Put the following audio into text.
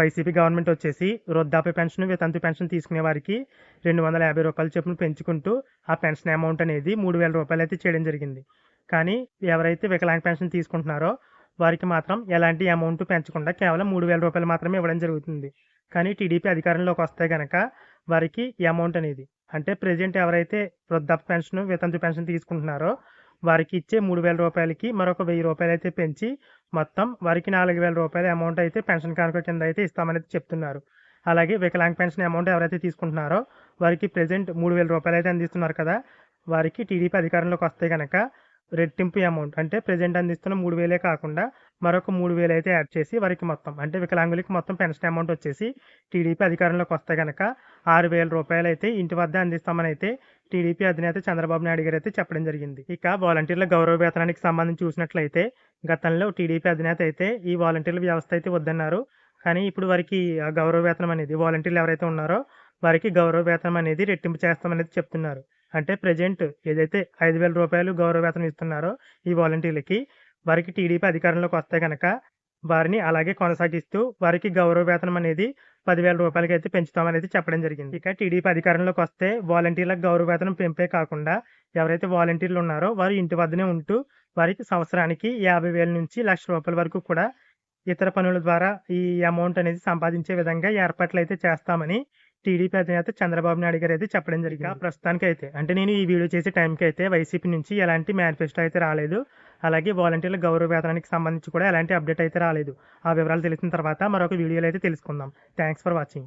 YCP government వచ్చేసి వృద్ధాప్య pension వితంతు పెన్షన్ తీసుకునే వారికి రెండు వందల యాభై రూపాయల చొప్పున పెంచుకుంటూ ఆ పెన్షన్ అమౌంట్ అనేది మూడు వేల రూపాయలు అయితే చేయడం జరిగింది. కానీ ఎవరైతే వికలాంగ పెన్షన్ తీసుకుంటున్నారో వారికి మాత్రం ఎలాంటి అమౌంట్ పెంచకుండా కేవలం మూడు వేల రూపాయలు మాత్రమే ఇవ్వడం జరుగుతుంది. కానీ టీడీపీ అధికారంలోకి వస్తే కనుక వారికి ఈ అమౌంట్ అనేది అంటే ప్రజెంట్ ఎవరైతే వృద్ధాప్య పెన్షన్ వితంతు పెన్షన్ తీసుకుంటున్నారో వారికి ఇచ్చే మూడు వేల రూపాయలకి మరొక వెయ్యి రూపాయలు అయితే పెంచి మొత్తం వారికి నాలుగు వేల రూపాయల అమౌంట్ అయితే పెన్షన్ కానుక కింద అయితే ఇస్తామని చెప్తున్నారు. అలాగే వికలాంగ్ పెన్షన్ అమౌంట్ ఎవరైతే తీసుకుంటున్నారో వారికి ప్రజెంట్ మూడు వేల రూపాయలు అయితే అందిస్తున్నారు కదా వారికి టీడీపీ అధికారంలోకి వస్తే కనుక రెట్టింపు అమౌంట్ అంటే ప్రజెంట్ అందిస్తున్న మూడు వేలే కాకుండా మరొక మూడు వేలు అయితే యాడ్ చేసి వారికి మొత్తం అంటే వికలాంగులకి మొత్తం పెన్షన్ అమౌంట్ వచ్చేసి టీడీపీ అధికారంలోకి వస్తే కనుక ఆరు వేల రూపాయలు అయితే ఇంటి వద్ద అందిస్తామని అయితే టీడీపీ అధినేత చంద్రబాబు నాయుడు గారు అయితే చెప్పడం జరిగింది. ఇక వాలంటీర్ల గౌరవ వేతనానికి సంబంధించి చూసినట్లయితే గతంలో టీడీపీ అధినేత అయితే ఈ వాలంటీర్ల వ్యవస్థ అయితే వద్దన్నారు. కానీ ఇప్పుడు వారికి గౌరవ వేతనం అనేది వాలంటీర్లు ఎవరైతే ఉన్నారో వారికి గౌరవ వేతనం అనేది రెట్టింపు చేస్తామనేది చెప్తున్నారు. అంటే ప్రజెంట్ ఏదైతే ఐదు వేల రూపాయలు గౌరవ వేతనం ఇస్తున్నారో ఈ వాలంటీర్లకి వారికి టీడీపీ అధికారంలోకి వస్తే కనుక వారిని అలాగే కొనసాగిస్తూ వారికి గౌరవ వేతనం అనేది పదివేల రూపాయలకి అయితే పెంచుతామనేది చెప్పడం జరిగింది. ఇక టీడీపీ అధికారంలోకి వస్తే వాలంటీర్లకు గౌరవ వేతనం పెంపే కాకుండా ఎవరైతే వాలంటీర్లు ఉన్నారో వారు ఇంటి వద్దనే ఉంటూ వారికి సంవత్సరానికి యాభై వేల నుంచి లక్ష రూపాయల వరకు కూడా ఇతర పనుల ద్వారా ఈ అమౌంట్ అనేది సంపాదించే విధంగా ఏర్పాట్లు అయితే చేస్తామని టీడీపీ అధినేత చంద్రబాబు నాయుడు గారు అయితే చెప్పడం జరిగింది. ప్రస్తుతానికి అయితే అంటే నేను ఈ వీడియో చేసే టైంకి అయితే వైసీపీ నుంచి ఎలాంటి మేనిఫెస్టో అయితే రాలేదు. అలాగే వాలంటీర్ల గౌరవ వేతనానికి సంబంధించి కూడా ఎలాంటి అప్డేట్ అయితే రాలేదు. ఆ వివరాలు తెలిసిన తర్వాత మరొక వీడియోలో అయితే తెలుసుకుందాం. Thanks for watching.